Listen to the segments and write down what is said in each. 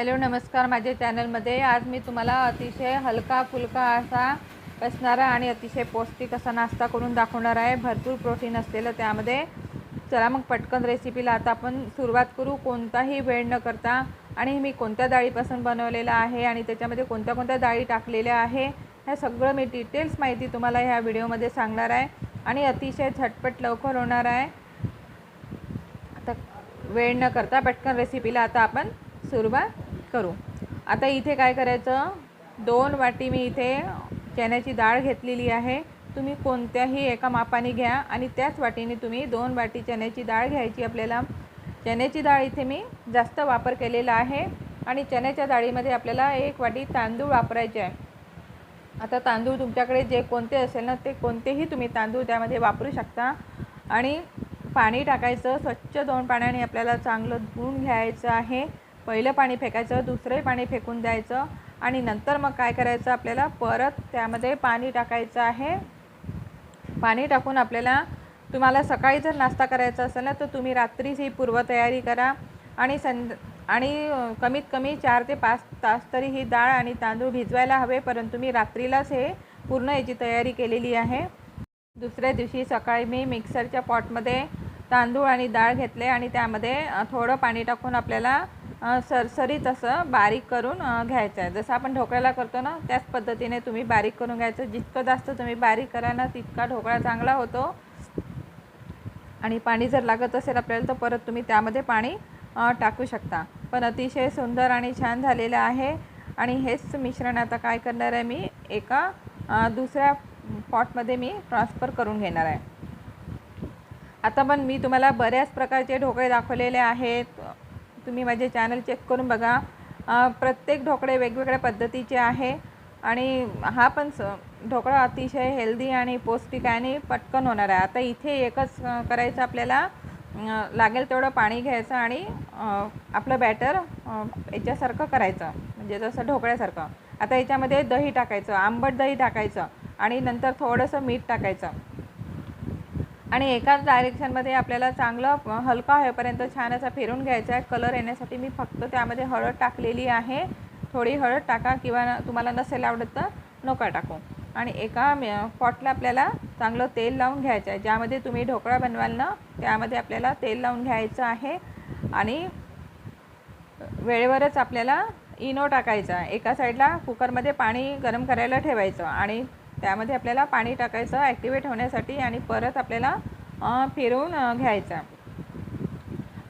Hello नमस्कार माझ्या चॅनलमध्ये. आज मी तुम्हाला अतिशय हलका फुलका असा असणारा आणि अतिशय पौष्टिक असा नाश्ता करून दाखवणार आहे. भरपूर प्रोटीन असलेलं त्यामध्ये. चला मग पटकन रेसिपीला आता आपण सुरुवात करू. कोणताही वेळ न करता. आणि मी कोणत्या डाळीपासून बनवलेलं आहे आणि त्याच्यामध्ये कोणत्या कोणत्या डाळी टाकलेल्या आहे ह्या सगळं मी डिटेल्स माहिती तुम्हाला ह्या व्हिडिओमध्ये सांगणार आहे. आणि अतिशय झटपट लवकर होणार आहे. आता वेळ न करता पटकन रेसिपीला आता आपण सुरुवात करू. आता इथे काय करायचं? दोन वाटी मी इथे चण्याची डाळ घेतलेली आहे. तुम्ही कोणत्याही एका मापाने घ्या आणि त्याच वाटीने तुम्ही दोन वाटी चण्याची डाळ घ्यायची. आपल्याला चण्याची डाळ इथे मी जास्त वापर केलेला आहे आणि चण्याच्या डाळीमध्ये आपल्याला एक वाटी तांदूळ वापरायचे आहे. आता तांदूळ तुमच्याकडे जे कोणते असेल ना ते कोणतेही तुम्ही तांदूळ त्यामध्ये वापरू शकता. आणि पाणी टाकायचं स्वच्छ दोन पाण्याने आपल्याला चांगलं धुवून घ्यायचं आहे. पहिलं पाणी फेकायचं दुसरंही पाणी फेकून द्यायचं आणि नंतर मग काय करायचं आपल्याला? परत त्यामध्ये पाणी टाकायचं आहे. पाणी टाकून आपल्याला तुम्हाला सकाळी जर नाश्ता करायचा असेल ना तर तुम्ही रात्रीच ही पूर्वतयारी करा आणि संध आणि कमीत कमी चार ते पाच तास तरी ही डाळ आणि तांदूळ भिजवायला हवे परंतु मी रात्रीलाच हे पूर्ण याची तयारी केलेली आहे. दुसऱ्या दिवशी सकाळी मी मिक्सरच्या पॉटमध्ये तांदूळ आणि डाळ घेतले आणि त्यामध्ये थोडं पाणी टाकून आपल्याला सरसरीत असं बारीक करून घ्यायचं आहे जसं आपण ढोकळ्याला करतो ना त्याच पद्धतीने तुम्ही बारीक करून घ्यायचं. जितकं जास्त तुम्ही बारीक करा ना तितका ढोकळा चांगला होतो. आणि पाणी जर लागत असेल आपल्याला तर परत तुम्ही त्यामध्ये पाणी टाकू शकता. पण अतिशय सुंदर आणि छान झालेलं आहे. आणि हेच मिश्रण आता काय करणार आहे मी एका दुसऱ्या पॉटमध्ये मी ट्रान्सफर करून घेणार आहे. आता पण मी तुम्हाला बऱ्याच प्रकारचे ढोकळे दाखवलेले आहेत. तुम्ही माझे चॅनल चेक करून बघा. प्रत्येक ढोकळे वेगवेगळ्या पद्धतीचे आहे. आणि हा पण स ढोकळा अतिशय हेल्दी आणि पौष्टिक आहे आणि पटकन होणार आहे. आता इथे एकच करायचं आपल्याला लागेल तेवढं पाणी घ्यायचं आणि आपलं बॅटर याच्यासारखं करायचं. म्हणजे जसं ढोकळ्यासारखं. आता याच्यामध्ये दही टाकायचं आंबट दही टाकायचं आणि नंतर थोडंसं मीठ टाकायचं. आणि एकाच डायरेक्शनमध्ये आपल्याला चांगलं हलका होईपर्यंत छान असा फिरून घ्यायचा आहे. कलर येण्यासाठी मी फक्त त्यामध्ये हळद टाकलेली आहे. थोडी हळद टाका किंवा न- तुम्हाला नसेल आवडत तर नका टाकू. आणि एका पॉटला आपल्याला चांगलं तेल लावून घ्यायचं आहे. ज्यामध्ये तुम्ही ढोकळा बनवाल ना त्यामध्ये आपल्याला तेल लावून घ्यायचं आहे. आणि वेळेवरच आपल्याला इनो टाकायचा आहे. एका साईडला कुकरमध्ये पाणी गरम करायला ठेवायचं. आणि त्यामध्ये आपल्याला पाणी टाकायचं ॲक्टिवेट होण्यासाठी आणि परत आपल्याला फिरवून घ्यायचं.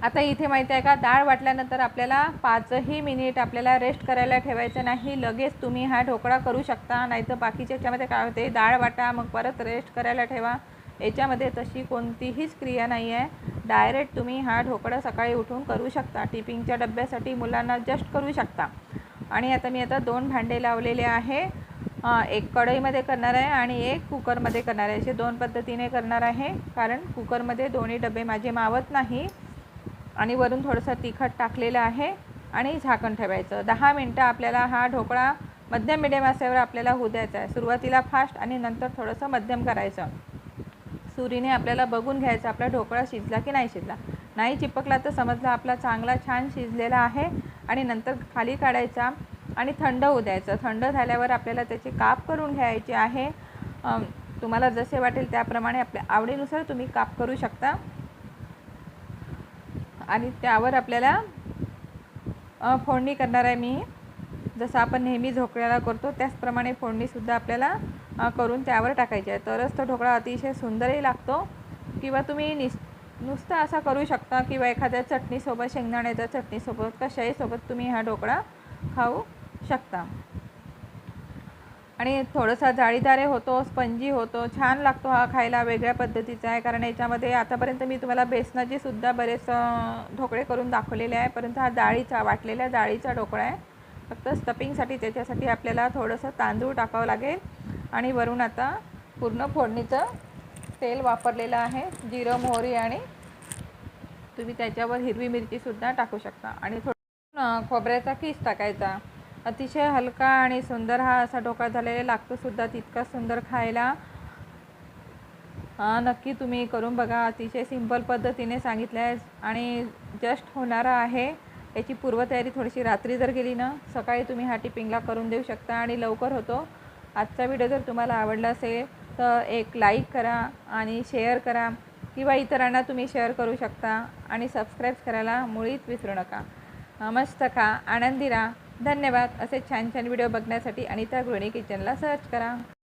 आता इथे माहिती आहे का डाळ वाटल्यानंतर आपल्याला पाचही मिनिट आपल्याला रेस्ट करायला ठेवायचं नाही. लगेच तुम्ही हा ढोकळा करू शकता नाहीतर बाकीच्या याच्यामध्ये काय होते डाळ वाटा मग परत रेस्ट करायला ठेवा. याच्यामध्ये तशी कोणतीहीच क्रिया नाही आहे डायरेक्ट तुम्ही हा ढोकळा सकाळी उठून करू शकता. टिफिनच्या डब्यासाठी मुलांना जस्ट करू शकता. आणि आता मी आता दोन भांडे लावलेले आहे. एक कढईमध्ये करणार आहे आणि एक कुकरमध्ये करणार आहे. असे दोन पद्धतीने करणार आहे कारण कुकरमध्ये दोन्ही डबे माझे मावत नाही आणि वरून थोडंसं तिखट टाकलेलं आहे आणि झाकण ठेवायचं. दहा मिनटं आपल्याला हा ढोकळा मध्यम मिडियम आसेवर आपल्याला होऊ द्यायचा आहे. सुरुवातीला फास्ट आणि नंतर थोडंसं मध्यम करायचं. सुरीने आपल्याला बघून घ्यायचं आपला ढोकळा शिजला की नाही शिजला. नाही चिपकला तर समजला आपला चांगला छान शिजलेला आहे आणि नंतर खाली काढायचा आणि थंड होऊ द्यायचं. थंड झाल्यावर आपल्याला त्याचे काप करून घ्यायचे आहे. तुम्हाला जसे वाटेल त्याप्रमाणे आपल्या आवडीनुसार तुम्ही काप करू शकता. आणि त्यावर आपल्याला फोडणी करणार आहे मी. जसं आपण नेहमी ढोकळ्याला करतो त्याचप्रमाणे फोडणीसुद्धा आपल्याला करून त्यावर टाकायची आहे. तरच तो ढोकळा अतिशय सुंदरही लागतो. किंवा तुम्ही निस नुसता असा करू शकता किंवा एखाद्या चटणीसोबत शेंगदाण्याच्या चटणीसोबत कशाही सोबत तुम्ही हा ढोकळा खाऊ शकता. आणि थोडंसा जाळीदारे होतो स्पंजी होतो छान लागतो हा खायला वेगळ्या पद्धतीचा आहे. कारण याच्यामध्ये आतापर्यंत मी तुम्हाला बेसनाचे सुद्धा बरेच ढोकळे करून दाखवलेले आहे. परंतु हा डाळीचा वाटलेल्या डाळीचा ढोकळा आहे. फक्त स्टपिंगसाठी त्याच्यासाठी आपल्याला थोडंसं तांदूळ टाकावं लागेल. आणि वरून आता पूर्ण फोडणीचं तेल वापरलेलं आहे. जिरं मोहरी आणि तुम्ही त्याच्यावर हिरवी मिरचीसुद्धा टाकू शकता. आणि थोडं खोबऱ्याचा किस टाकायचा. अतिशय हलका आणि सुंदर हा असा ढोकळा झालेला लागतो सुद्धा तितका सुंदर खायला. नक्की तुम्ही करून बघा. अतिशय सिंपल पद्धतीने सांगितलं आहे आणि जस्ट होणारा आहे. याची पूर्वतयारी थोडीशी रात्री जर गेली ना सकाळी तुम्ही हा टिपिंगला करून देऊ शकता आणि लवकर होतो. आजचा व्हिडिओ जर तुम्हाला आवडला असेल तर एक लाईक करा आणि शेअर करा किंवा इतरांना तुम्ही शेअर करू शकता आणि सबस्क्राईब करायला मुळीच विसरू नका. मस्त खा आनंदी राहा. धन्यवाद. असे छान छान व्हिडिओ बघण्यासाठी अनिता गृहिणी किचनला सर्च करा.